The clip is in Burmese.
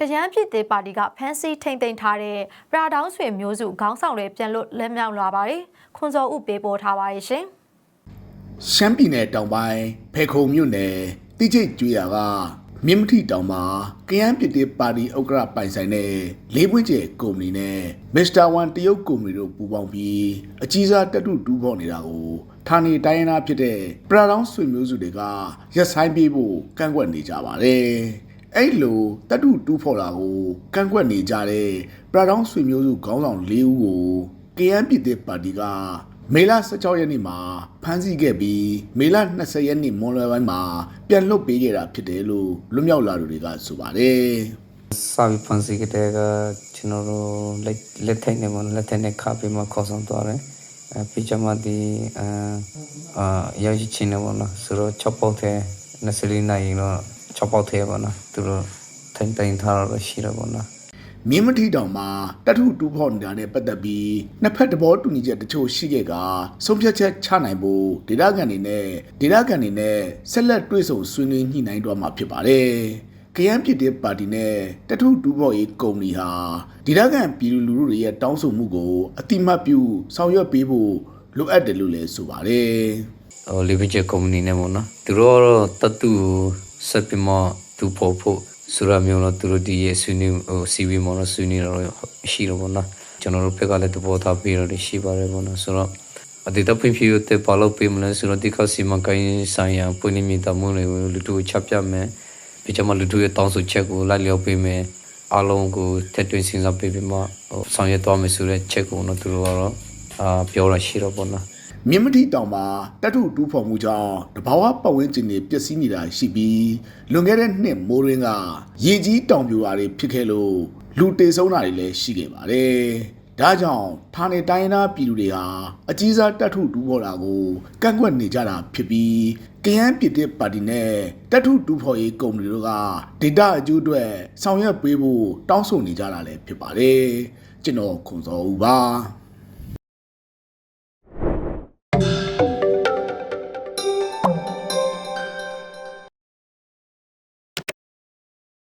ကရန်ပြည်သေးပါတီကဖမ်းဆီးထိန်သိမ်းထားတဲ့ပရာဒေါင်းဆွေမျိုးစုခေါင်းဆောင်တွေပြန်လွတ်လက်မြောက်လာပါတယ်ခွန်စောဥပေးပို့ထားပါတယ်ရှင်ရှမ်းပြည်နယ်တောင်ပိုင်းဖေခုံမြို့နယ်တိကျိတ်ကျွော်ကမြင်းမထီတောင်မှာကယန်းပြည်တေပါတီဥက္ကရာပိုင်ဆိုင်တဲ့လေးပွင့်ကျဲကုမ္ပဏီနဲ့မစ္စတာဝန်တရုတ်ကုမ္ပဏီတို့ပူးပေါင်းပြီးအကြီးစားတက်တုတူးဖော်နေတာကိုဌာနေတိုင်းရင်းသားဖြစ်တဲ့ပရာတောင်းဆွေမျိုးစုတွေကရက်ဆိုင်ပြေးဖို့ကန့်ကွက်နေကြပါတယ်။ အဲ့လိုတက်တုတူးဖော်တာကိုကန့်ကွက်နေကြတဲ့ပရာတောင်းဆွေမျိုးစုခေါင်းဆောင်၄ဦးကိုကယန်းပြည်တေပါတီကမေလ16ရက်နေ့မှာဖမ်းဆီးခဲ့ပြီးမေလ20ရက်နေ့မွန်လွယ်ပိုင်းမှာပြန်လွတ်ပေးခဲ့တာဖြစ်တယ်လို့လွတ်မြောက်လာသူတွေကဆိုပါတယ်စာပြီးဖန်စီကတဲ့ကကျွန်တော်တို့လက်လက်ထိုက်နေမလက်ထိုက်နေခါပြီးမှခေါ်ဆောင်သွားတယ်အဲပြချမဒီအာအာရောက်ရှိချင်းနေမလားဆိုတော့6ပေါက်သေး24နိုင်တော့ 6ပေါက်သေးပါနော်သူတို့ထိုင်တိုင်ထားတော့ရှိတော့ပါနော်။မြင်းမထီတောင်မှာတထုတူဖော်နေတာနဲ့ပတ်သက်ပြီးနှစ်ဖက်တဘောတူညီချက်တချို့ရှိခဲ့ကဆုံးဖြတ်ချက်ချနိုင်ဖို့ဒေသခံတွေနဲ့ဒေသခံတွေနဲ့ဆက်လက်တွေ့ဆုံဆွေးနွေးညှိနှိုင်းတော့မှာဖြစ်ပါတယ်။ကယန်းပြည်တဲ့ပါတီနဲ့တထုတူဖော်ရေးကုမ္ပဏီဟာဒေသခံပြည်သူလူထုတွေရဲ့တောင်းဆိုမှုကိုအတိမတ်ပြုဆောင်ရွက်ပေးဖို့လိုအပ်တယ်လို့လည်းဆိုပါတယ်။ဟိုလီဗီချ်ကုမ္ပဏီနဲ့ပေါ့နော်သူတို့ကတော့တတူ ဆက်ပြီးမှသူဖို့ဖို့ဆိုရမျိုးတော့သူတို့ဒီရဲ့ဆွေးနွေးဟို CV မော်တော့ဆွေးနွေးတော့ရှိတော့ပေါ့နော်ကျွန်တော်တို့ဘက်ကလည်းတဘောသားပြီးတော့ရှိပါတယ်ပေါ့နော်ဆိုတော့အတိတ်ဖွင့်ပြတဲ့ပါလို့ပေးမလဲဆိုတော့ဒီကစီမကိုင်းဆိုင်ရာပွင့်နေမိတမှုတွေကိုလူတို့ချပြမယ်ပြီးကြမှာလူတို့ရဲ့တောင်းဆိုချက်ကိုလိုက်လျောပေးမယ်အားလုံးကိုတက်တွင်စဉ်းစားပေးပြီးမှဟိုဆောင်ရွက်သွားမယ်ဆိုတဲ့ချက်ကိုတော့သူတို့ကတော့အာပြောရရှိတော့ပေါ့နော် မြင်းမတိတောင်မှာတက်ထုတူးဖော်မှုကြောင့်တဘာဝပတ်ဝန်းကျင်တွေပျက်စီးနေတာရှိပြီးလွန်ခဲ့တဲ့နှစ်မိုးရင်းကရေကြီးတောင်ပြိုတာတွေဖြစ်ခဲ့လို့လူတေဆုံးတာတွေလည်းရှိခဲ့ပါတယ်။ဒါကြောင့်ဌာနေတိုင်းသားပြည်သူတွေဟာအကြီးစားတက်ထုတူးဖော်တာကိုကန့်ကွက်နေကြတာဖြစ်ပြီးကယန်းပြည်တဲ့ပါတီနဲ့တက်ထုတူးဖော်ရေးကုမ္ပဏီတို့ကဒေတာအကျိုးအတွက်ဆောင်ရွက်ပေးဖို့တောင်းဆိုနေကြတာလည်းဖြစ်ပါတယ်။ကျွန်တော်ခွန်စောဦးပါ။